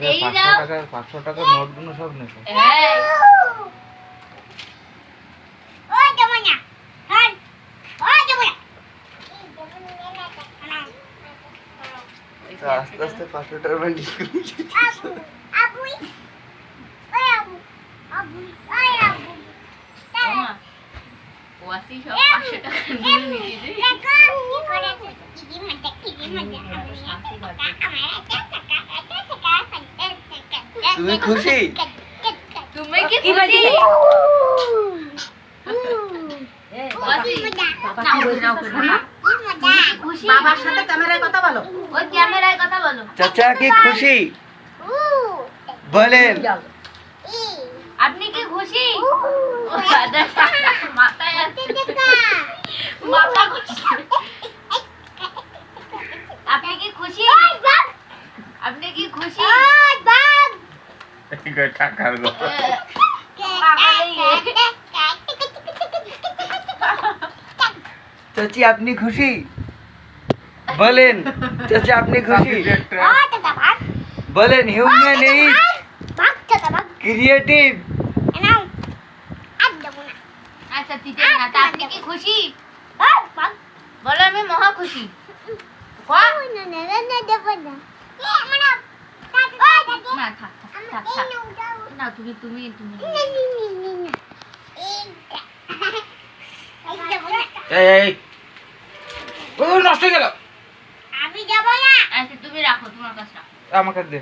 দেই টাকা পাঁচশো টাকার নোটগুলো সব নেছো হ্যাঁ ওই যাব না হ্যাঁ ওই যাব আস্তে আস্তে পাঁচশো টাকার বান্ডিল আবু তুমি খুশি? তুমি কি খুশি? ওয়াসি বাবা না কি বলছে? নাও করে নাও খুশি? বাবার সাথে ক্যামেরায় কথা বলো। ওই ক্যামেরায় কথা বলো। চাচা কি খুশি? বলেন। আপনি কি খুশি? মাথায় মাথা খুশি আপনি কি খুশি আপনি কি খুশি টাকার গো চাচি আপনি খুশি? বলেন চাচা আপনি খুশি? বলেন হিউম্যান ইজ ক্রিয়েটিভ আচ্ছা তিতে না তা আপনি কি খুশি? বলো আমি মহা খুশি? না থাক থাক থাক থাক না তুমি তুমি তুমি। এই এই ও নষ্ট গেল। আমি যাব না। আচ্ছা তুমি রাখো তোমার কাছে রাখো। আমাকে দে।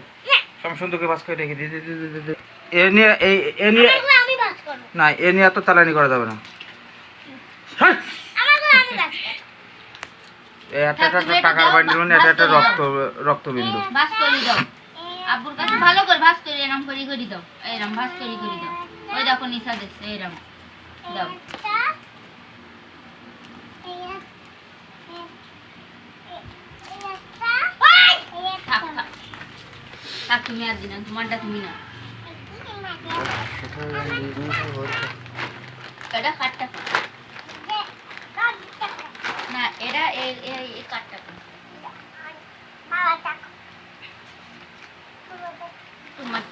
আমি সুন্দর করে বাস করে রেখে দে দে দে দে, দে, দে। এ নিয়ে এই এ নিয়ে আমি বাস করব। না এ নিয়ে এত চালানি করা যাবে না। হ্যাঁ। করব। এই একটা টাকার বান্ডিল এটা একটা রক্ত রক্তবিন্দু। ভাস করে দাও। আব্বুর কাছে ভালো করে ভাস করে এরম করি করি দাও। এরম ভাস করি করি দাও। ওই দেখো নিশা দেখছে এরম দাও। তোমারটা তুমি না, এটা কাঠ না এই এই তোমার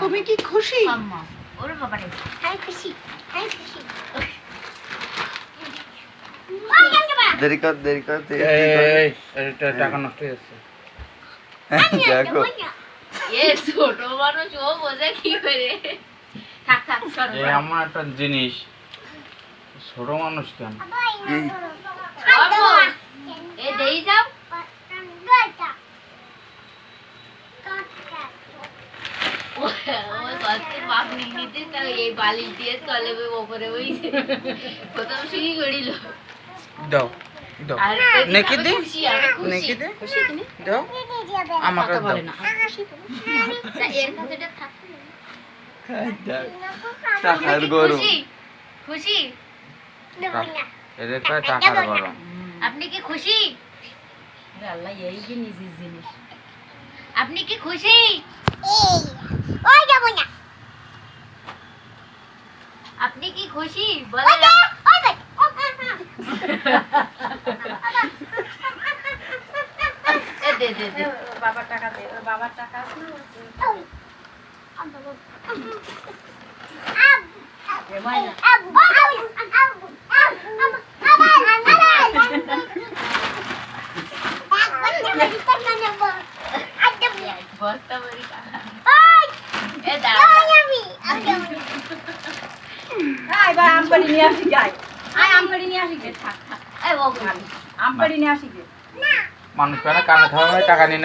তুমি কি খুশি? কাম্মা ওরে বাবারে আমি খুশি আমি খুশি দেরি কর দেরি কর টাকা নষ্ট হয়ে যাচ্ছে। দেখো। এ ছোট মানুষ ও বোঝে কি করে। থাক থাক সরো আমার একটা জিনিস। ছোট মানুষ কেন? এই। দেই যাও। ও ও কত নিতে তা এই বালি দিয়ে তলে ওপরে ওই প্রথম সিঁড়ি গড়িল দাও দাও। নেকি দে? খুশি আমি খুশি। নেকি দে। দাও। আমাকে দাও। বলে না। আর খুশি তুমি? তা এর কাছে এটা থাক। টাকার গরম। খুশি খুশি? এদের কয় টাকার গরম। আপনি কি খুশি? আল্লাহ এই যে নিজের জিনিস। আপনি কি খুশি? ওই যাব না আপনি কি খুশি বলেন ওই দেখ এ দে দে দে বাবার টাকা দে বাবার টাকা এ ময়না বস্তা ভরি টাকা এ দাঁড়া আয় এবার আম পাড়ি নিয়ে আসি যাই। আয় আম পাড়ি নিয়ে আসি গে থাক থাক। এ ও আমপাড়ি নিয়ে আসি গে। মানুষ কেন কানে থামে টাকা নিয়ে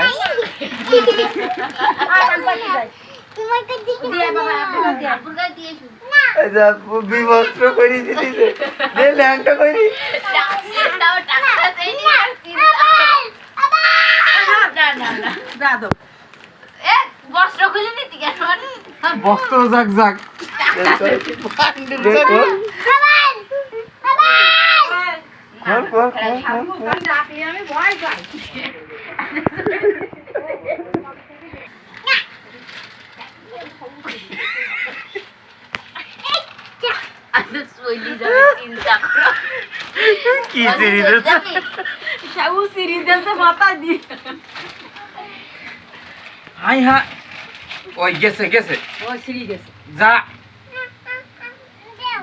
এই দেখ, বিবস্ত্র করে দিতেছে ল্যাংটা করি। তাও টাকা দেই নি আর চিন্তা না না না। দা দাও এ বস্ত্র খুলে নিতে কেন? বস্ত্র যাক যাক। কি সিঁড়ি দিয়েছে সাবু সিঁড়ি দিয়েছে মাথা দিয়ে হাই হা ওই গেছে গেছে ওই সিঁড়ি গেছে যা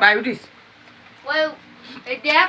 বাই উঠিস ওই দেখ